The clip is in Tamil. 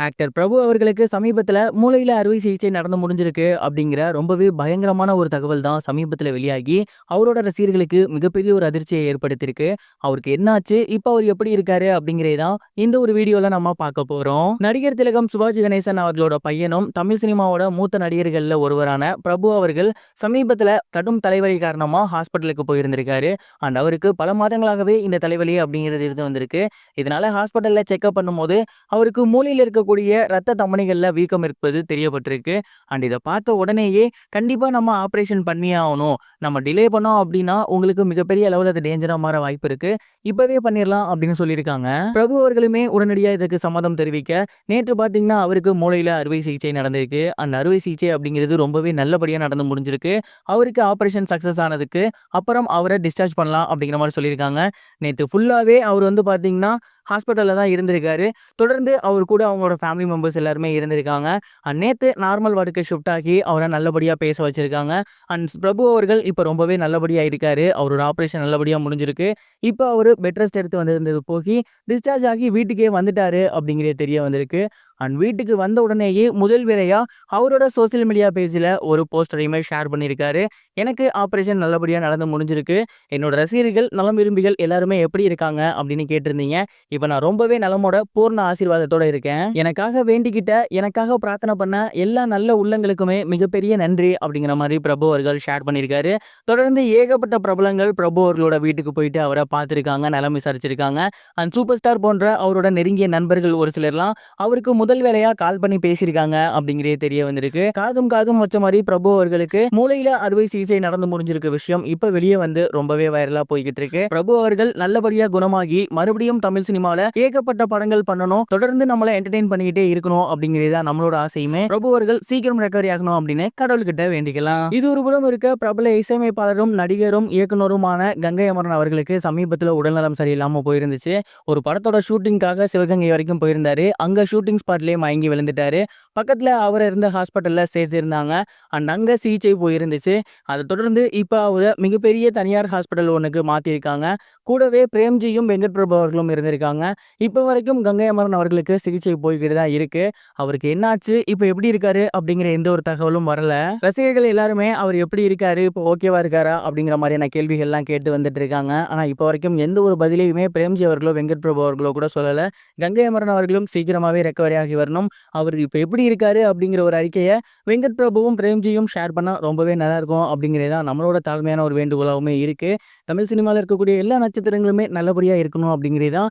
ஆக்டர் பிரபு அவர்களுக்கு சமீபத்தில் மூளையில் அறுவை சிகிச்சை நடந்து முடிஞ்சிருக்கு அப்படிங்கிற ரொம்பவே பயங்கரமான ஒரு தகவல் தான் சமீபத்தில் வெளியாகி அவரோட ரசிகர்களுக்கு மிகப்பெரிய ஒரு அதிர்ச்சியை ஏற்படுத்தியிருக்கு. அவருக்கு என்னாச்சு? இப்போ அவர் எப்படி இருக்காரு அப்படிங்கிறே தான் இந்த ஒரு வீடியோவில் நம்ம பார்க்க போகிறோம் நடிகர் திலகம் சுபாஜி கணேசன் அவர்களோட பையனும் தமிழ் சினிமாவோட மூத்த நடிகர்களில் ஒருவரான பிரபு அவர்கள் சமீபத்தில் கடும் தலைவலி காரணமாக ஹாஸ்பிட்டலுக்கு போயிருந்திருக்காரு. அண்ட் அவருக்கு பல மாதங்களாகவே இந்த தலைவலி அப்படிங்கிறது இருந்து வந்திருக்கு. இதனால ஹாஸ்பிட்டலில் செக்அப் பண்ணும்போது அவருக்கு மூலையில் இருக்க இருக்கக்கூடிய ரத்த தமனிகளில் வீக்கம் இருப்பது தெரியப்பட்டிருக்கு. அண்ட் இதை பார்த்த உடனேயே கண்டிப்பாக நம்ம ஆப்ரேஷன் பண்ணியே ஆகணும். நம்ம டிலே பண்ணோம் அப்படின்னா உங்களுக்கு மிகப்பெரிய அளவில் அது டேஞ்சராக மாற வாய்ப்பு இருக்கு. இப்போவே பண்ணிடலாம் அப்படின்னு சொல்லியிருக்காங்க. பிரபு அவர்களுமே உடனடியாக இதுக்கு சம்மதம் தெரிவிக்க நேற்று பார்த்தீங்கன்னா அவருக்கு மூளையில் அறுவை சிகிச்சை நடந்திருக்கு. அந்த அறுவை சிகிச்சை அப்படிங்கிறது ரொம்பவே நல்லபடியாக நடந்து முடிஞ்சிருக்கு. அவருக்கு ஆப்ரேஷன் சக்ஸஸ் ஆனதுக்கு அப்புறம் அவரை டிஸ்சார்ஜ் பண்ணலாம் அப்படிங்கிற மாதிரி சொல்லியிருக்காங்க. நேற்று ஃபுல்லாகவே அவர் வந்து பார்த்தீங்கன்னா ஹாஸ்பிட்டலில் தான் இருந்திருக்காரு. தொடர்ந்து அவர் கூட அவங்களோட ஃபேமிலி மெம்பர்ஸ் எல்லாருமே இருந்திருக்காங்க. அண்ட் நேற்று நார்மல் வார்டுக்கு ஷிஃப்ட் ஆகி அவரை நல்லபடியாக பேச வச்சுருக்காங்க. அண்ட் பிரபு அவர்கள் இப்போ ரொம்பவே நல்லபடியாக இருக்காரு. அவரோட ஆப்ரேஷன் நல்லபடியாக முடிஞ்சிருக்கு. இப்போ அவர் பெட் ரெஸ்ட் எடுத்து வந்திருந்தது போகி டிஸ்சார்ஜ் ஆகி வீட்டுக்கே வந்துட்டாரு அப்படிங்கிறது தெரிய வந்திருக்கு. அண்ட் வீட்டுக்கு வந்த உடனேயே முதல் வேலையாக அவரோட சோஷியல் மீடியா பேஜில் ஒரு போஸ்டரையுமே ஷேர் பண்ணியிருக்காரு எனக்கு ஆப்ரேஷன் நல்லபடியாக நடந்து முடிஞ்சிருக்கு. என்னோட ரசிகர்கள் நலம் விரும்பிகள் எல்லாருமே எப்படி இருக்காங்க அப்படின்னு கேட்டிருந்தீங்க. இப்போ நான் ரொம்பவே நலமோட பூர்ண ஆசீர்வாதத்தோட இருக்கேன். எனக்காக வேண்டிக்கிட்ட எனக்காக பிரார்த்தனை பண்ண எல்லா நல்ல உள்ளங்களுக்குமே மிகப்பெரிய நன்றி அப்படிங்கிற மாதிரி பிரபு அவர்கள் ஷேர் பண்ணியிருக்காரு. தொடர்ந்து ஏகப்பட்ட பிரபலங்கள் பிரபு அவர்களோட வீட்டுக்கு போயிட்டு அவரை பார்த்துருக்காங்க நலம் விசாரிச்சிருக்காங்க. அண்ட் சூப்பர் ஸ்டார் போன்ற அவரோட நெருங்கிய நண்பர்கள் ஒரு சிலர்லாம் அவருக்கு முதல் வேலையா கால் பண்ணி பேசியிருக்காங்க அப்படிங்கிறதே தெரிய வந்திருக்கு. காதும் காதும் வச்ச மாதிரி பிரபு அவர்களுக்கு மூளையில அறுவை சிகிச்சை நடந்து முடிஞ்சிருக்க விஷயம் இப்ப வெளியே வந்து ரொம்பவே வைரலா போய்கிட்டு இருக்கு. பிரபு அவர்கள் நல்லபடியா குணமாகி மறுபடியும் தமிழ் சினிமா சினிமால ஏகப்பட்ட படங்கள் பண்ணணும். தொடர்ந்து நம்மள என்டர்டைன் பண்ணிக்கிட்டே இருக்கணும் அப்படிங்கிறது நம்மளோட ஆசையுமே. பிரபு அவர்கள் சீக்கிரம் ரெக்கவரி ஆகணும் அப்படின்னு கடவுள்கிட்ட வேண்டிக்கலாம். இது ஒரு புறம் இருக்க பிரபல இசையமைப்பாளரும் நடிகரும் இயக்குனருமான கங்கை அமரன் அவர்களுக்கு சமீபத்தில் உடல்நலம் சரியில்லாம போயிருந்துச்சு. ஒரு படத்தோட ஷூட்டிங்காக சிவகங்கை வரைக்கும் போயிருந்தாரு. அங்க ஷூட்டிங் ஸ்பாட்லயே மயங்கி விழுந்துட்டாரு. பக்கத்துல அவர் இருந்த ஹாஸ்பிட்டல்ல சேர்த்திருந்தாங்க. அண்ட் அங்க சிகிச்சை போயிருந்துச்சு. அதை தொடர்ந்து இப்போ அவர் மிகப்பெரிய தனியார் ஹாஸ்பிட்டல் ஒன்றுக்கு மாற்றிருக்காங்க கூடவே பிரேம்ஜியும் வெங்கட் பிரபு அவர்களும் இருந்திருக்காங்க. இப்போ வரைக்கும் கங்கை அமரன் அவர்களுக்கு சிகிச்சை போய்கிட்டு தான் இருக்கு. அவருக்கு என்னாச்சு? இப்போ எப்படி இருக்காரு? அப்படிங்கிற எந்த ஒரு தகவலும் வரல. ரசிகர்கள் எல்லாருமே அவர் எப்படி இருக்காரு? இப்போ ஓகேவா இருக்காரா? அப்படிங்கிற மாதிரியான கேள்விகள்லாம் கேட்டு வந்துட்டு இருக்காங்க. ஆனால் இப்போ வரைக்கும் எந்த ஒரு பதிலையுமே பிரேம்ஜி அவர்களோ வெங்கட் பிரபு அவர்களோ கூட சொல்லலை. கங்கை அமரன் அவர்களும் சீக்கிரமாகவே ரெக்கவரி ஆகி வரணும். அவர் இப்போ எப்படி இருக்காரு? அப்படிங்கிற ஒரு அறிக்கையை வெங்கட் பிரபுவும் பிரேம்ஜியும் ஷேர் பண்ணால் ரொம்பவே நல்லா இருக்கும் அப்படிங்கிறது தான் நம்மளோட தாழ்மையான ஒரு வேண்டுகோளாகவுமே இருக்கு. தமிழ் சினிமாவில் இருக்கக்கூடிய எல்லா நட்சத்திரங்களுமே நல்லபடியாக இருக்கணும் அப்படிங்கிறது தான்